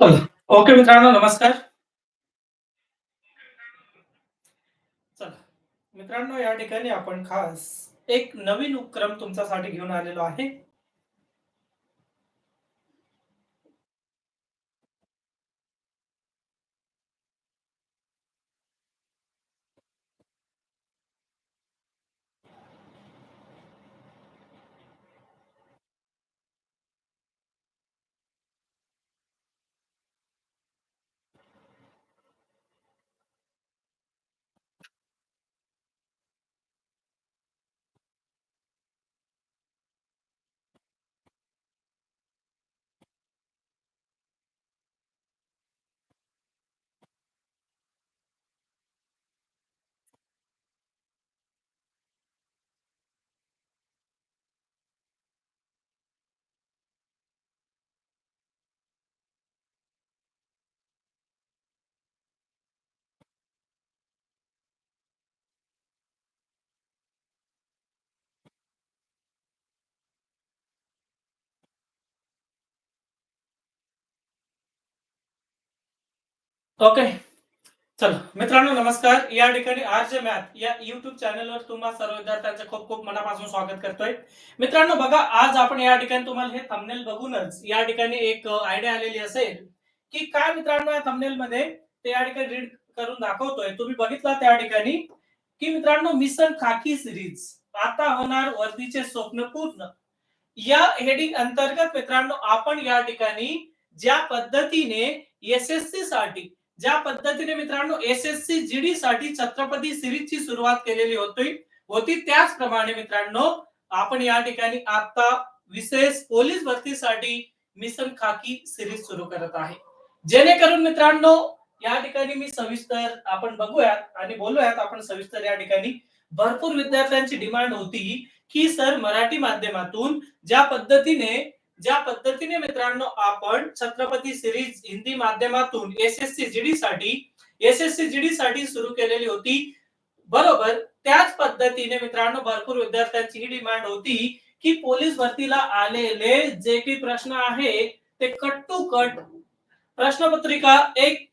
चला ओके मित्रांनो नमस्कार. चला मित्रांनो या ठिकाणी आपण खास एक नवीन उपक्रम तुमच्यासाठी घेऊन आलेलो आहे. ओके चलो. मित्रांनो नमस्कार. या ठिकाणी आर जे मॅथ या युट्यूब चॅनलवर तुम्हा सर्व विद्यार्थ्यांचं खूप खूप मनापासून स्वागत करतोय. मित्रांनो बघा आज आपण या ठिकाणी तुम्हाला हे थंबनेल बघूनच या ठिकाणी एक आयडिया आलेली असेल की काय मित्रांनो या थंबनेल मध्ये ते या ठिकाणी रीड करून दाखवतोय. तुम्ही बघितला त्या ठिकाणी की मित्रांनो मिसन खाकी सिरीज आता होणार वर्दीचे स्वप्न पूर्ण. या हेडिंग अंतर्गत मित्रांनो आपण या ठिकाणी ज्या पद्धतीने एस एस सी साठी ज्या पद्धतीने मित्रांनो एस एस सी जीडी साठी छत्रपती सिरीजची सुरुवात केलेली होती होती त्याचप्रमाणे मित्रांनो आपण या ठिकाणी आता विशेष पोलीस भरतीसाठी मिशन खाकी सिरीज सुरू करत आहे. जेणेकरून मित्रांनो या ठिकाणी मी सविस्तर आपण बघूयात आणि बोलूयात आपण सविस्तर या ठिकाणी. भरपूर विद्यार्थ्यांची डिमांड होती की सर मराठी माध्यमातून ज्या पद्धतीने ज्या पद्धतीने मित्रांनो आपण छत्रपती सिरीज हिंदी माध्यमातून एस एस सी जीडी साठी एस एस सी जीडी साठी सुरू केलेली होती बरोबर त्याच पद्धतीने मित्रांनो भरपूर विद्यार्थ्यांची ही डिमांड होती की पोलीस भरतीला आलेले जे काही प्रश्न आहे ते कट टू कट प्रश्नपत्रिका एक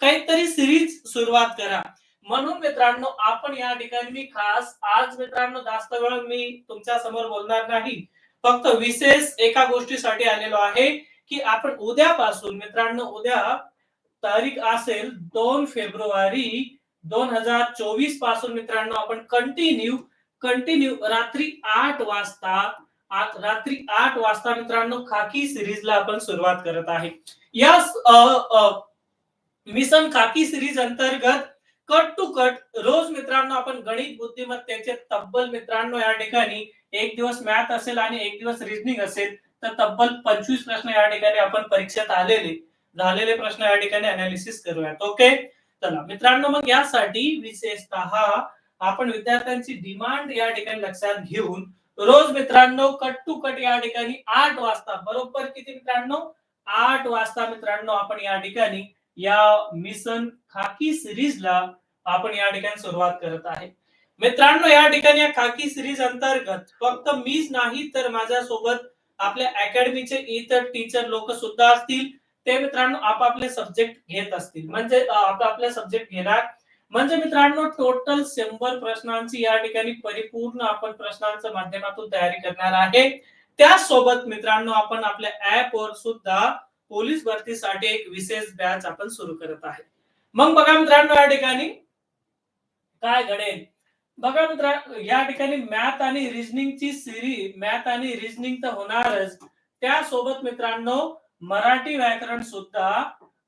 काहीतरी सिरीज सुरुवात करा. म्हणून मित्रांनो आपण या ठिकाणी मी खास आज मित्रांनो जास्त वेळ मी तुमच्यासमोर बोलणार नाही. फक्त विशेष एका गोष्टीसाठी आलेलो आहे की आपण उद्यापासून मित्रांनो उद्या तारीख असेल दोन फेब्रुवारी दोन हजार चोवीसपासून मित्रांनो आपण कंटिन्यू कंटिन्यू रात्री आठ वाजता रात्री आठ वाजता मित्रांनो खाकी सिरीजला आपण सुरुवात करत आहे. या अ, मिशन खाकी सिरीज अंतर्गत कट टू कट रोज मित्रांनो आपण गणित बुद्धिमत्तेचे तब्बल मित्रांनो या ठिकाणी एक दिवस मॅथ असेल आणि एक दिवस रिजनिंग असेल तर तब्बल पंचवीस प्रश्न या ठिकाणी आपण परीक्षेत आलेले झालेले प्रश्न या ठिकाणी अनालिसिस करूयात. ओके चला मित्रांनो मग यासाठी विशेषतः आपण विद्यार्थ्यांची डिमांड या ठिकाणी लक्षात घेऊन रोज मित्रांनो कट टू कट या ठिकाणी आठ वाजता बरोबर किती मित्रांनो? आठ वाजता मित्रांनो आपण या ठिकाणी या मिशन खाकी सिरीजला आपण या ठिकाणी सुरुवात करत आहे. मित्रांनो या ठिकाणी या खाकी सिरीज अंतर्गत फक्त मीच नाही तर माझ्यासोबत आपल्या अकॅडमीचे इतर टीचर लोक सुद्धा असतील. ते मित्रांनो आपापले सब्जेक्ट घेत असतील. म्हणजे अं, आपापले सब्जेक्ट घेणार. म्हणजे मित्रांनो टोटल शंभर प्रश्नांची या ठिकाणी परिपूर्ण आपण प्रश्नांच्या माध्यमातून तयारी करणार आहे. त्यासोबत मित्रांनो आपण आपल्या ऍप वर सुद्धा पोलीस भरतीसाठी एक विशेष बॅच आपण सुरू करत आहे. मग बघा मित्रांनो या ठिकाणी काय घडेल? बघा मित्र या ठिकाणी मॅथ आणि रिजनिंगची सिरी मॅथ आणि रिजनिंग तर होणारच. त्यासोबत मित्रांनो मराठी व्याकरण सुद्धा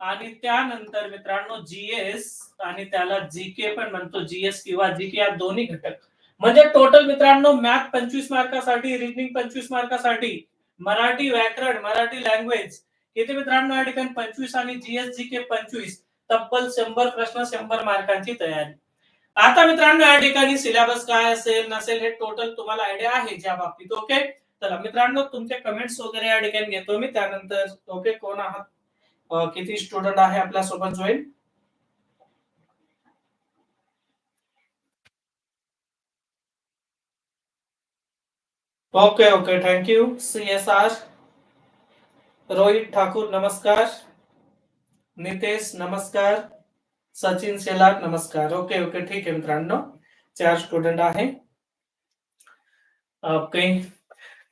आणि त्यानंतर मित्रांनो जीएस आणि त्याला जीके पण म्हणतो जीएस किंवा जीके या दोन्ही घटक. म्हणजे टोटल मित्रांनो मॅथ पंचवीस मार्कासाठी रिजनिंग पंचवीस मार्कासाठी मराठी व्याकरण मराठी लँग्वेज इथे मित्रांनो या ठिकाणी पंचवीस आणि जीएस जीके पंचवीस तब्बल शंभर प्रश्न शंभर मार्कांची तयारी. आता मित्रांनो या ठिकाणी सिलेबस काय असेल नसेल हे टोटल तुम्हाला आयडिया आहे ज्या बाबतीत ओके चला मित्रांनो तुमचे कमेंट्स वगैरे या ठिकाणी घेतो मी. त्यानंतर ओके कोण आहात? किती स्टुडंट आहे आपल्यासोबत join okay okay thank you C S R Rohit Thakur नमस्कार. नितेश नमस्कार. सचिन शेलार नमस्कार. ओके ओके ठीक आहे मित्रांनो. चार स्टुडंट आहे. ओके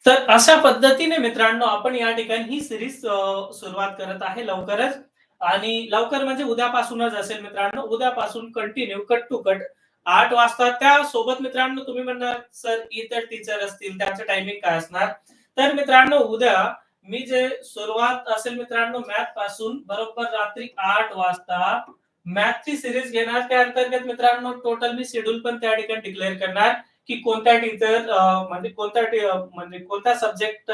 तर अशा पद्धतीने मित्रांनो आपण या ठिकाणी ही सिरीज सुरुवात करत आहे लवकरच. आणि लवकर म्हणजे उद्यापासूनच असेल मित्रांनो. उद्यापासून कंटिन्यू कट टू कट आठ वाजता त्या सोबत मित्रांनो तुम्ही म्हणणार सर इतर टीचर असतील त्यांचं टायमिंग काय असणार? तर मित्रांनो उद्या मी जे सुरुवात असेल मित्रांनो मॅथपासून बरोबर रात्री आठ वाजता मॅथची सिरीज घेणार. त्या अंतर्गत मित्रांनो टोटल मी शेड्यूल पण त्या ठिकाणी डिक्लेअर करणार की कोणत्या टीचर म्हणजे कोणत्या म्हणजे कोणत्या सब्जेक्ट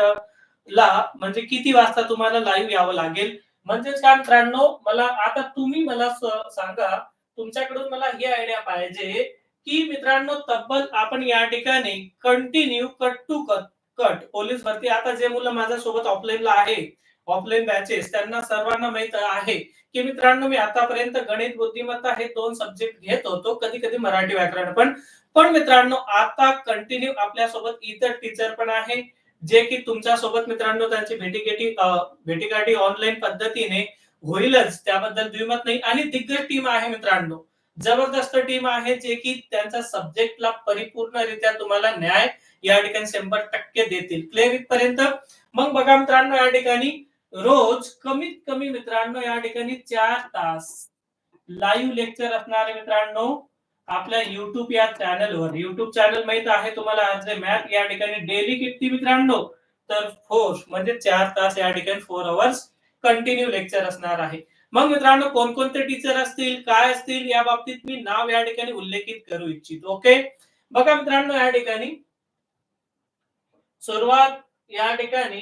ला म्हणजे किती वाजता तुम्हाला लाईव्ह यावं लागेल. म्हणजेच काय मित्रांनो मला आता तुम्ही मला सांगा तुमच्याकडून मला ही आयडिया पाहिजे की मित्रांनो तब्बल आपण या ठिकाणी continue cut to cut cut police भरती. आता जे मुलं माझ्या सोबत ऑफलाईनला आहे ऑफलाईन बॅचेस त्यांना सर्वांना माहीत आहे की मित्रांनो मी आतापर्यंत गणित बुद्धिमत्ता हे दोन सब्जेक्ट घेत होतो. कधी कधी मराठी व्याकरण पण. पण मित्रांनो आता कंटिन्यू आपल्यासोबत इतर टीचर पण आहे जे की तुमच्यासोबत मित्रांनो त्यांची भेटीगेटी भेटीगाठी ऑनलाईन पद्धतीने होईलच. त्याबद्दल द्विमत नाही. आणि दिग्गज टीम आहे मित्रांनो. जबरदस्त टीम आहे जे की त्यांच्या सब्जेक्टला परिपूर्णरित्या तुम्हाला न्याय या ठिकाणी शंभर टक्के देतील. क्लिअर इथपर्यंत. मग बघा मित्रांनो या ठिकाणी रोज कमीत कमी मित्रांनो या ठिकाणी चार तास लाईव्ह लेक्चर असणारे मित्रांनो आपल्या युट्यूब या चॅनलवर युट्यूब चॅनल माहीत आहे तुम्हाला आज मॅथ या ठिकाणी डेली किती मित्रांनो? तर फोर म्हणजे चार तास या ठिकाणी फोर अवर्स कंटिन्यू लेक्चर असणार आहे. मग मित्रांनो कोणकोणते टीचर असतील? काय असतील? या बाबतीत मी नाव या ठिकाणी उल्लेखित करू इच्छितो ओके बघा मित्रांनो या ठिकाणी सुरुवात या ठिकाणी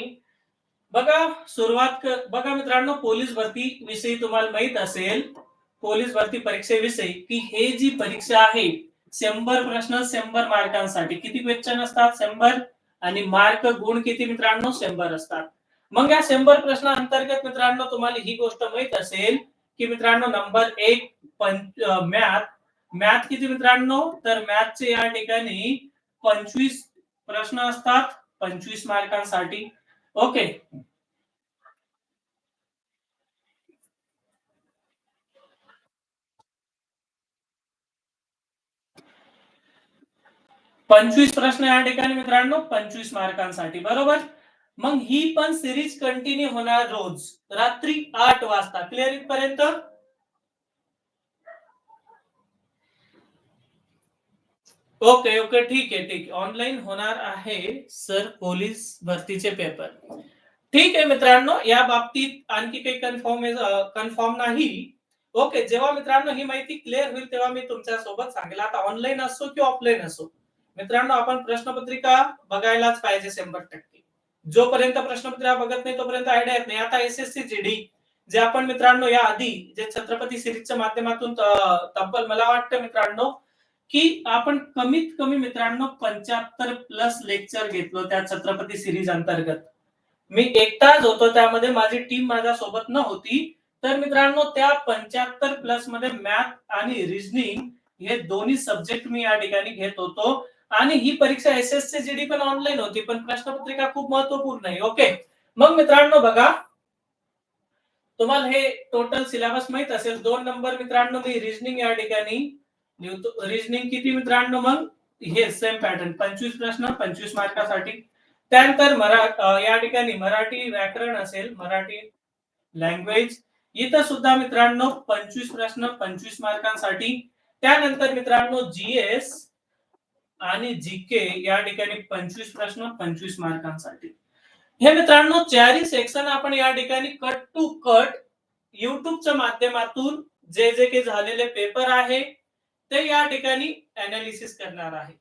बघा सुरुवात बघा मित्रांनो पोलीस भरती विषयी तुम्हाला माहीत असेल पोलीस भरती परीक्षेविषयी की हे जी परीक्षा आहे शंभर प्रश्न शंभर मार्कांसाठी किती क्वेश्चन असतात शंभर? आणि मार्क गुण किती मित्रांनो? शंभर असतात. मग या शंभर प्रश्न अंतर्गत मित्रांनो तुम्हाला ही गोष्ट माहीत असेल की मित्रांनो नंबर एक मॅथ मॅथ किती मित्रांनो? तर मॅथचे या ठिकाणी पंचवीस प्रश्न असतात पंचवीस मार्कांसाठी. ओके पंचवीस प्रश्न या ठिकाणी मित्रांनो पंचवीस मार्कांसाठी बरोबर? मग ही पण सिरीज कंटिन्यू होणार रोज रात्री आठ वाजता. क्लिअर इथपर्यंत? ओके ओके ठीक आहे ठीक आहे. ऑनलाईन होणार आहे सर पोलीस भरतीचे पेपर ठीक आहे मित्रांनो या बाबतीत आणखी काही कन्फर्म कन्फर्म नाही. ओके जेव्हा मित्रांनो ही माहिती क्लिअर होईल तेव्हा मी तुमच्यासोबत सांगेल आता ऑनलाईन असो किंवा ऑफलाईन असो. मित्रांनो आपण प्रश्नपत्रिका बघायलाच पाहिजे शंभर टक्के. जोपर्यंत प्रश्नपत्रिका बघत नाही तोपर्यंत आयडिया येत नाही. आता S S C G D जे आपण मित्रांनो या आधी जे छत्रपती सिरीजच्या माध्यमातून तब्बल मला वाटतं मित्रांनो की आपण कमीत कमी मित्रांनो पंच्याहत्तर प्लस लेक्चर घेतलो त्या छत्रपती सिरीज अंतर्गत. मी एकटाच होतो त्यामध्ये माझी टीम माझ्या सोबत नव्हती. तर मित्रांनो त्या पंच्याहत्तर प्लसमध्ये मॅथ आणि रिझनिंग हे दोन्ही सब्जेक्ट मी या ठिकाणी घेत होतो. आणि ही परीक्षा एस एस सी जीडी पण ऑनलाईन होती पण प्रश्नपत्रिका खूप महत्त्वपूर्ण आहे ओके? मग मित्रांनो बघा तुम्हाला हे टोटल सिलेबस माहीत असेल दोन नंबर मित्रांनो मी रिझनिंग या ठिकाणी रिजनिंग किती मित्रांनो मग? हे सेम पॅटर्न पंचवीस प्रश्न पंचवीस मार्कासाठी त्यानंतर मरा या ठिकाणी मराठी व्याकरण असेल मराठी लँग्वेज इथं सुद्धा मित्रांनो पंचवीस प्रश्न पंचवीस मार्कांसाठी त्यानंतर मित्रांनो जीएस आणि जीके या ठिकाणी पंचवीस प्रश्न पंचवीस मार्कांसाठी हे मित्रांनो चारही सेक्शन आपण या ठिकाणी कट टू कट युट्यूबच्या माध्यमातून जे जे काही झालेले पेपर आहे ते या ठिकाणी अनालिसिस करणार आहे.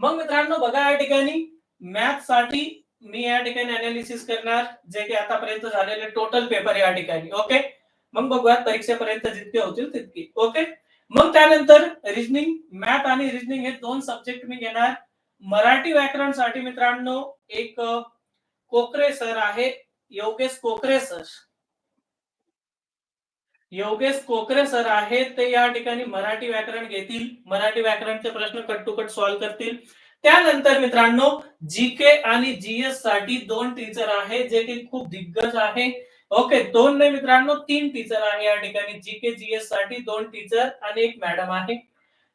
मग मित्रांनो बघा या ठिकाणी मॅथसाठी मी या ठिकाणी अनालिसिस करणार जे की आतापर्यंत झालेले टोटल पेपर या ठिकाणी ओके मग बघूयात परीक्षेपर्यंत जितके होतील तितके ओके मग त्यानंतर रिजनिंग मॅथ आणि रिजनिंग हे दोन सब्जेक्ट मी घेणार. मराठी व्याकरणसाठी मित्रांनो एक कोकरे सर आहे योगेश कोकरे सर योगेश कोकरे सर आहेत ते या ठिकाणी मराठी व्याकरण घेतील. मराठी व्याकरणचे प्रश्न कट टू कट सॉल्व्ह करतील. त्यानंतर मित्रांनो जी के आणि जीएससाठी दोन टीचर आहेत जे की खूप दिग्गज आहे. ओके दोन नाही मित्रांनो तीन टीचर आहे या ठिकाणी. जी के जीएससाठी दोन टीचर आणि एक मॅडम आहे.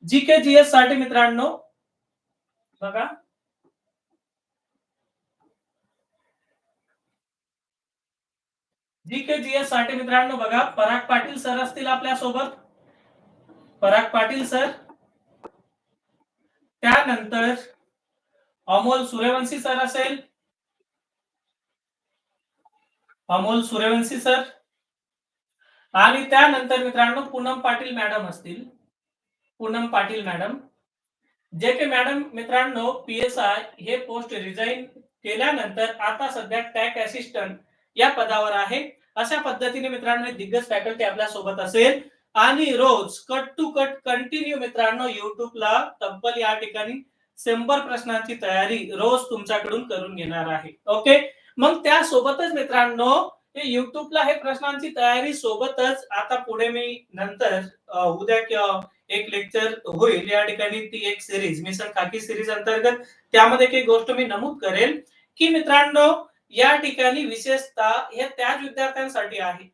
जी के जीएससाठी मित्रांनो बघा. जीके जीएससाठी मित्रांनो बघा पराग पाटील सर असतील आपल्यासोबत पराग पाटील सर. त्यानंतर अमोल सूर्यवंशी सर असेल. अमोल सूर्यवंशी सर. आणि त्यानंतर मित्रांनो पूनम पाटील मॅडम असतील. पूनम पाटील मॅडम. जे के मॅडम मित्रांनो पीएसआय हे पोस्ट रिझाईन केल्यानंतर आता सध्या टॅक असिस्टंट या पदावर आहे. अशा पद्धतीने मित्रांनो दिग्गज फॅकल्टी आपल्यासोबत असेल. आणि रोज कट टू कट कंटिन्यू मित्रांनो युट्यूबला तब्बल या ठिकाणी शंभर प्रश्नांची तयारी रोज तुमच्याकडून करून घेणार आहे. ओके मग त्यासोबतच मित्रांनो हे युट्यूबला हे प्रश्नांची तयारी सोबतच आता पुढे मी नंतर उद्या किंवा एक लेक्चर होईल. या ठिकाणी ती एक सिरीज मिशन खाकी सिरीज अंतर्गत. त्यामध्ये काही गोष्ट मी नमूद करेल की मित्रांनो या ठिकाणी विशेषतः हे त्याच विद्यार्थ्यांसाठी आहे.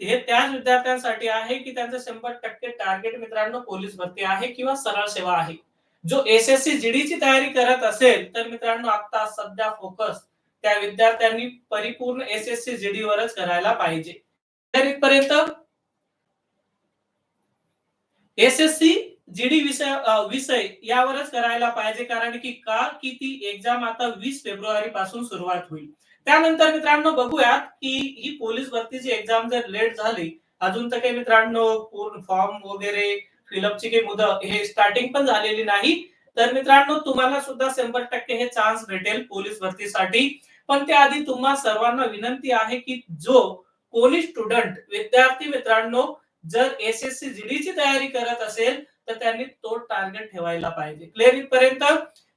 हे त्याच विद्यार्थ्यांसाठी आहे की त्यांचं शंभर टक्के टार्गेट मित्रांनो पोलीस भरती आहे किंवा सरळ सेवा आहे. जो एस एस सी जीडी ची तयारी करत असेल तर मित्रांनो आता सध्या फोकस त्या विद्यार्थ्यांनी परिपूर्ण एस एस सी जीडी वरच करायला पाहिजे. तर इथपर्यंत एस एस सी जीडी विषय विषय यावरच करायला पाहिजे कारण की का की ती एक्झाम आता वीस फेब्रुवारी पासून सुरुवात होईल. त्यानंतर मित्रांनो बघूयात की ही पोलीस भरतीची एक्झाम जर लेट झाली अजून तर काही मित्रांनो पूर्ण फॉर्म वगैरे फिलअपची काही मुदत हे स्टार्टिंग पण झालेली नाही. तर मित्रांनो तुम्हाला सुद्धा शंभर टक्के हे चान्स भेटेल पोलीस भरतीसाठी. पण त्याआधी तुम्हा सर्वांना विनंती आहे की जो कोणी स्टुडंट विद्यार्थी मित्रांनो जर एस एस सी जीडीची तयारी करत असेल तर त्यांनी तो टार्गेट ठेवायला पाहिजे. क्लिअर इथपर्यंत?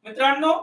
मित्रांनो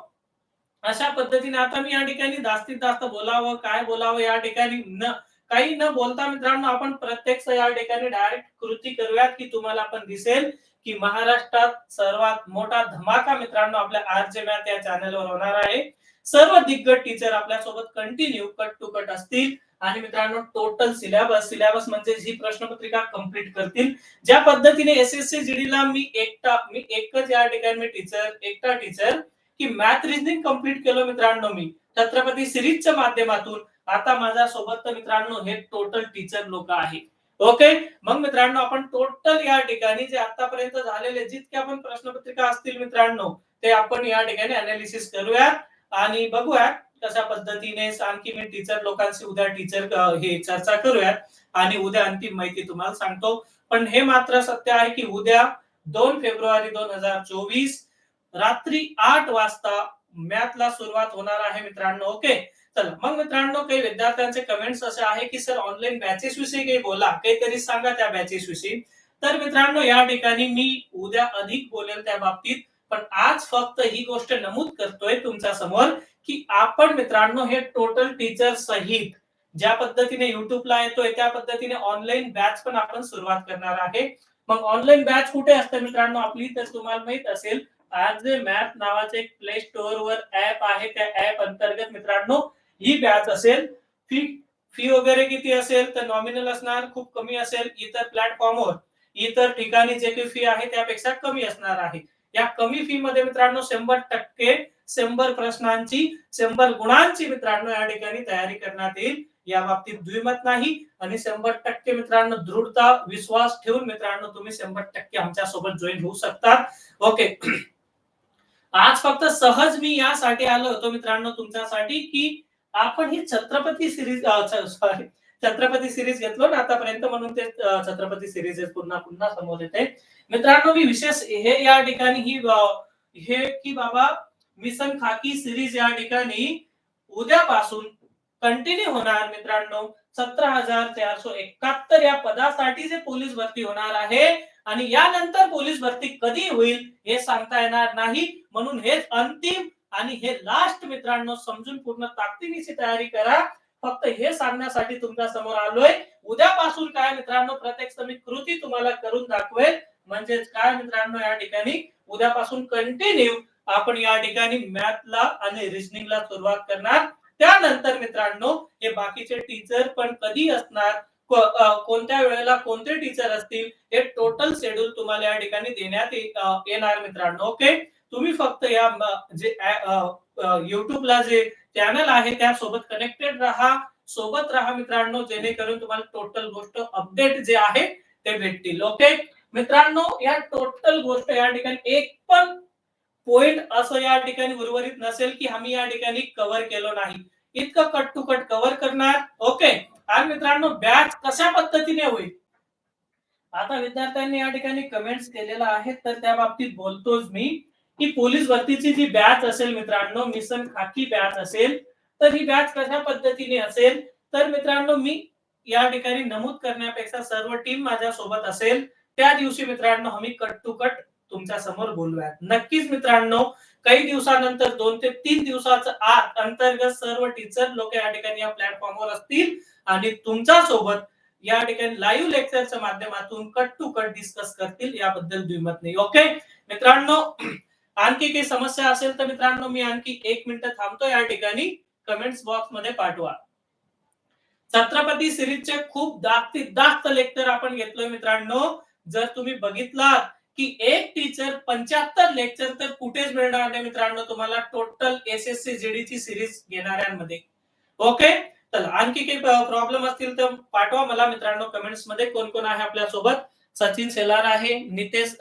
अशा पद्धतीने आता मी या ठिकाणी जास्तीत जास्त बोलावं काय बोलावं या ठिकाणी न काही न बोलता मित्रांनो आपण प्रत्यक्ष या ठिकाणी डायरेक्ट कृती करूयात की तुम्हाला पण दिसेल की महाराष्ट्रात सर्वात मोठा धमाका मित्रांनो आपल्या आर जे मॅथ या चॅनलवर होणार आहे. सर्व दिग्गज टीचर आपल्यासोबत कंटिन्यू कट टू कट असतील. आणि मित्रांनो टोटल सिलेबस सिलेबस म्हणजे ही प्रश्नपत्रिका कंप्लीट करतील. ज्या पद्धतीने एस एस सी मी एकटा मी एकच या ठिकाणी मी टीचर एकटा टीचर की मॅथ रिजनिंग कंप्लीट केलं मित्रांनो मी. छत्रपती सिरीजच्या माध्यमातून. आता माझ्या सोबत तर मित्रांनो हे टोटल टीचर लोक आहे ओके मग मित्रांनो आपण टोटल या ठिकाणी जे आतापर्यंत झालेले जितके आपण प्रश्नपत्रिका असतील मित्रांनो ते आपण या ठिकाणी अनालिसिस करूयात आणि बघूयात. कशा पद्धतीने आणखी मी टीचर लोकांशी उद्या टीचर हे चर्चा करूयात आणि उद्या अंतिम माहिती तुम्हाला सांगतो. पण हे मात्र सत्य आहे की उद्या दोन फेब्रुवारी दोन हजार चोवीस रात्री आठ वाजता मॅथला सुरुवात होणार आहे मित्रांनो ओके चला मग मित्रांनो काही विद्यार्थ्यांचे कमेंट्स असे आहे की सर ऑनलाईन बॅचेस विषयी काही बोला काहीतरी सांगा त्या बॅचेस विषयी. तर मित्रांनो या ठिकाणी मी उद्या अधिक बोलेल त्या बाबतीत पण आज फक्त ही गोष्ट नमूद करतोय तुमच्यासमोर की आपण मित्रांनो हे टोटल टीचर सहित ज्या पद्धतीने युट्यूबला येतोय त्या पद्धतीने ऑनलाईन बॅच पण आपण सुरुवात करणार आहे. मग ऑनलाईन बॅच कुठे असते मित्रांनो? आपली तर तुम्हाला माहीत असेल आज मॅथ नावाचे एक प्ले स्टोअर वर ऍप आहे. त्या ऍप अंतर्गत मित्रांनो ही बॅच असेल. फी फी वगैरे किती असेल तर नॉमिनल असणार खूप कमी असेल. इतर प्लॅटफॉर्मवर इतर ठिकाणी जे काही फी आहे त्यापेक्षा कमी असणार आहे. या कमी फी मध्ये मित्रांनो शंभर टक्के शंभर प्रश्नांची शंभर गुणांची मित्रांनो या ठिकाणी तयारी करण्यात येईल. या बाबतीत द्विमत नाही आणि शंभर टक्के मित्रांनो दृढता विश्वास ठेवून मित्रांनो तुम्ही शंभर टक्के आमच्यासोबत जॉईन होऊ शकता. ओके आज फक्त सहज मी यासाठी आलो होतो मित्रांनो तुमच्यासाठी की आपण ही Chhatrapati series sorry Chhatrapati series घेतलो ना आतापर्यंत म्हणून ते छत्रपती सिरीज पुन्हा पुन्हा समोर येते. मित्रांनो मी विशेष हे या ठिकाणी ही हे की बाबा मिशन खाकी सिरीज या ठिकाणी उद्यापासून कंटिन्यू होणार मित्रांनो. सतरा हजार चारशे एकाहत्तर या पदासाठी जे पोलीस भरती होणार आहे आणि यानंतर पोलीस भरती कधी होईल हे सांगता येणार नाही. म्हणून हेच अंतिम आणि हे लास्ट मित्रांनो समजून पूर्ण ताकदीनीची तयारी करा. फक्त हे सांगण्यासाठी तुमच्यासमोर आलोय. उद्यापासून काय मित्रांनो प्रत्यक्ष मी कृती तुम्हाला करून दाखवेल. म्हणजेच काय मित्रांनो या ठिकाणी उद्यापासून कंटिन्यू आपण या ठिकाणी मॅथला आणि रिजनिंगला सुरुवात करणार. त्यानंतर मित्रांनो हे बाकीचे टीचर पण कधी असणार? कोणत्या वेळेला कोणते टीचर असतील? हे टोटल शेड्यूल तुम्हाला या ठिकाणी देण्यात येणार मित्रांनो ओके तुम्ही फक्त या जे युट्यूबला जे चॅनल आहे त्यासोबत कनेक्टेड राहा. सोबत राहा मित्रांनो जेणेकरून तुम्हाला टोटल गोष्ट अपडेट जे आहे ते भेटतील ओके मित्रांनो या टोटल गोष्ट या ठिकाणी एक पण पॉइंट असं या ठिकाणी उर्वरित नसेल की आम्ही या ठिकाणी कव्हर केलो नाही. इतकं कट टू कट कव्हर करणार. ओके आणि मित्रांनो बॅच कशा पद्धतीने होईल? आता विद्यार्थ्यांनी या ठिकाणी कमेंट्स केलेला आहे तर त्या बाबतीत बोलतोच मी. की पोलीस भरतीची जी बॅच असेल मित्रांनो मिशन खाकी बॅच असेल तर ही बॅच कशा पद्धतीने असेल? तर मित्रांनो मी या ठिकाणी नमूद करण्यापेक्षा सर्व टीम माझ्या सोबत असेल. त्या दिवशी मित्रांनो आम्ही कट टू कट तुमच्यासमोर बोलूयात. नक्कीच मित्रांनो काही दिवसानंतर दोन ते तीन दिवसाचं आत अंतर्गत सर्व टीचर लोक या ठिकाणी या प्लॅटफॉर्मवर असतील आणि तुमच्यासोबत या ठिकाणी लाईव्ह लेक्चरच्या माध्यमातून कट टू कट डिस्कस करतील याबद्दल दुमत नाही. ओके मित्रांनो आणखी काही समस्या असेल तर मित्रांनो मी आणखी एक मिनिट थांबतो या ठिकाणी. कमेंट्स बॉक्समध्ये पाठवा. छत्रपती सिरीजचे खूप जास्तीत दास्त लेक्चर आपण घेतलोय मित्रांनो. जर तुम्ही बघितलात की एक टीचर पंच्याहत्तर लेक्चर तर कुठेच मिळणार नाही मित्रांनो. तुम्हाला total S S C GD ची सिरीज घेणाऱ्यांमध्ये. ओके चला आणखी काही प्रॉब्लेम असतील तर पाठवा मला मित्रांनो कमेंट्समध्ये. कोण कोण आहे आपल्यासोबत? सचिन सेलार आहे नितेश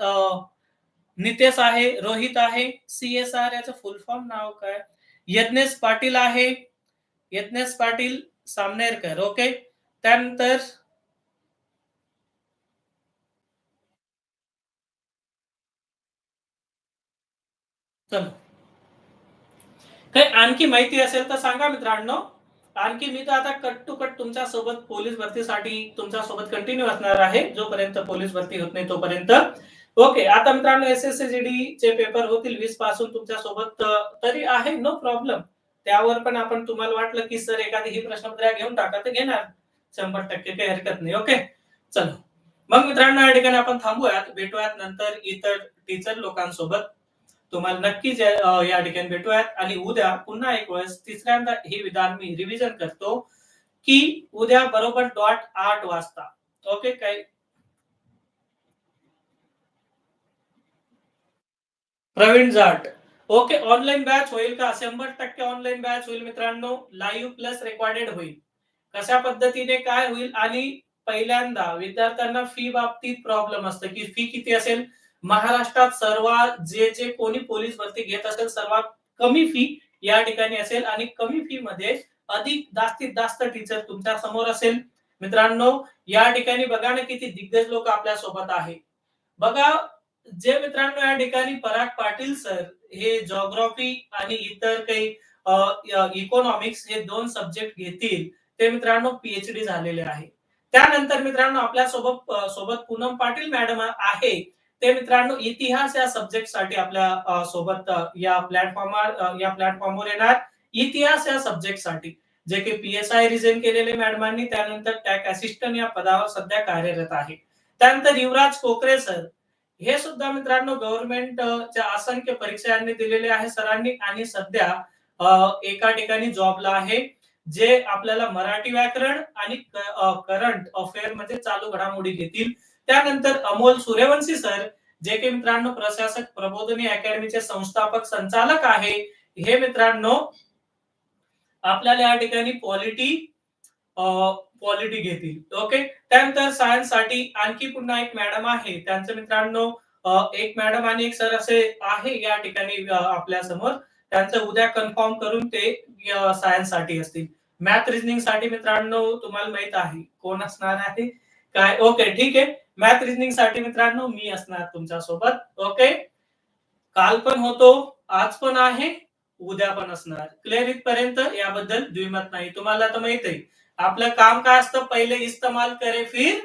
नितेश आहे रोहित आहे सी एस आर याचं फुल फॉर्म नाव काय? यज्ञेश पाटील आहे. यज्ञेश पाटील सामनेरकर. ओके त्यानंतर चला. काही आणखी माहिती असेल तर सांगा मित्रांनो. आणखी मी तर आता कट टू कट तुमच्यासोबत पोलीस भरतीसाठी तुमच्यासोबत कंटिन्यू असणार आहे. जोपर्यंत पोलीस भरती होत नाही तोपर्यंत. ओके आता मित्रांनो एस एस डी चे पेपर होतील वीसपासून तुमच्यासोबत तरी आहे नो प्रॉब्लेम त्यावर पण आपण तुम्हाला वाटलं की सर एखादी ही प्रश्नपत्रिका घेऊन टाका तर घेणार. शंभर टक्के काही हरकत नाही ओके चलो. मग मित्रांनो या ठिकाणी आपण थांबूयात भेटूयात नंतर इतर टीचर लोकांसोबत. तुम्हाला नक्कीच या ठिकाणी भेटूयात. आणि उद्या पुन्हा एक वेळेस तिसऱ्यांदा हे विधान मी रिव्हिजन करतो की उद्या बरोबर डॉट आठ वाजता. ओके काय Praveen Jat. Okay online batch होईल का? शंभर टक्के ऑनलाईन बॅच होईल मित्रांनो. लाईव्ह प्लस रेकॉर्डेड होईल. कशा पद्धतीने काय होईल? आणि पहिल्यांदा विद्यार्थ्यांना फी बाबतीत प्रॉब्लेम असतं की फी किती असेल? महाराष्ट्रात सर्वात जे जे कोणी पोलीस भरती घेत असेल सर्वात कमी फी या ठिकाणी असेल आणि कमी फी मध्ये अधिक जास्तीत जास्त टीचर तुमच्यासमोर असेल. मित्रांनो या ठिकाणी बघा ना किती दिग्गज लोक आपल्यासोबत आहे. बघा जे मित्रांनो या ठिकाणी पराग पाटील सर हे जॉग्रॉफी आणि इतर काही इकॉनॉमिक्स हे दोन सब्जेक्ट घेतील. ते मित्रांनो पीएचडी झालेले आहे. त्यानंतर मित्रांनो आपल्यासोबत सोबत पूनम पाटील मॅडम आहे. ते मित्रांनो इतिहास या सब्जेक्टसाठी आपल्यासोबत या प्लॅटफॉर्मवर या प्लॅटफॉर्मवर येणार. इतिहास या सब्जेक्टसाठी जे की पी एस आय केलेले मॅडमांनी त्यानंतर टॅक असिस्टंट या पदावर सध्या कार्यरत आहे. त्यानंतर युवराज कोकरे सर हे सुद्धा मित्रांनो गव्हर्नमेंटच्या असंख्य परीक्षा यांनी दिलेले आहे सरांनी. आणि सध्या एका ठिकाणी जॉबला आहे जे आपल्याला मराठी व्याकरण आणि करंट अफेअरमध्ये चालू घडामोडी घेतील. त्यानंतर अमोल सूर्यवंशी सर जे की मित्रांनो प्रशासक प्रबोधनी अकॅडमीचे संस्थापक संचालक आहे हे मित्रांनो आपल्याला या ठिकाणी पॉलिटी पॉलिटी घेतील. ओके त्यानंतर सायन्ससाठी आणखी पुन्हा एक मॅडम आहे. त्यांचं मित्रांनो एक मॅडम आणि एक सर असे आहे या ठिकाणी आपल्यासमोर. त्यांचं उद्या कन्फर्म करून ते सायन्ससाठी असतील. मॅथ रिजनिंगसाठी मित्रांनो तुम्हाला माहीत आहे. कोण असणार आहे? काय? ओके ठीक आहे. मॅथ रिजनिंगसाठी मित्रांनो मी असणार तुमच्यासोबत ओके काल पण होतो आज पण आहे उद्या पण असणार. क्लिअर इथपर्यंत? याबद्दल द्विमत नाही. तुम्हाला तर माहीत आहे आपलं काम काय असतं? पहिले इस्तेमाल करे फिर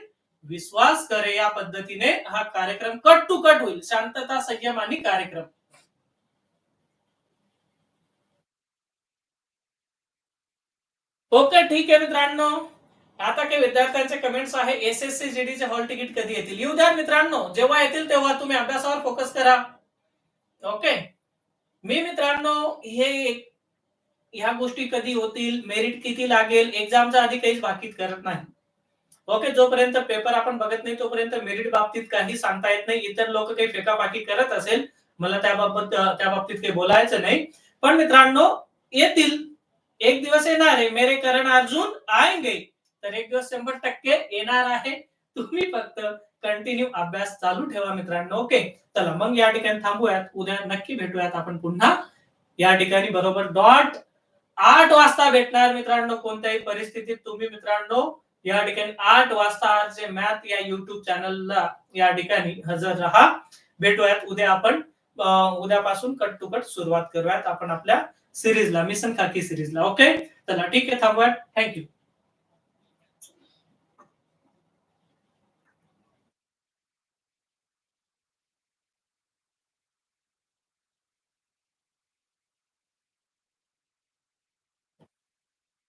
विश्वास करे. या पद्धतीने हा कार्यक्रम कट टू कट होईल. शांतता संयम आणि कार्यक्रम. ओके ठीक आहे मित्रांनो. आता काही विद्यार्थ्यांचे कमेंट्स आहे एस एस सी जीडीचे हॉल तिकीट कधी येतील? येऊ द्या मित्रांनो जेव्हा येतील तेव्हा तुम्ही अभ्यासावर फोकस करा. ओके मी मित्रांनो हे ह्या गोष्टी कधी होतील? मेरिट किती लागेल? एक्झामच्या आधी काहीच बाकीत करत नाही. ओके जोपर्यंत पेपर आपण बघत नाही तोपर्यंत मेरिट बाबतीत काही सांगता येत नाही. इतर लोक काही फेकापाकी करत असेल मला त्याबाबत त्या बाबतीत काही बोलायचं नाही. पण मित्रांनो येतील. एक दिवस येणार आहे. मेरे करण अर्जुन आएंगे. तर एक दिवस शंभर टक्के येणार आहे. तुम्ही फक्त कंटिन्यू अभ्यास चालू ठेवा मित्रांनो ओके चला मग या ठिकाणी थांबूयात. उद्या नक्की भेटूयात आपण पुन्हा. या ठिकाणी बरोबर डॉट आठ वाजता भेटणार मित्रांनो कोणत्याही परिस्थितीत तुम्ही मित्रांनो. या ठिकाणी आठ वाजता आरचे मॅथ या युट्यूब चॅनलला या ठिकाणी हजर राहा. भेटूयात उद्या आपण. उद्यापासून कट टू कट सुरुवात करूयात आपण आपल्या सिरीजला मिशन खाकी सिरीजला ओके चला ठीक आहे थांबूयात. थँक्यू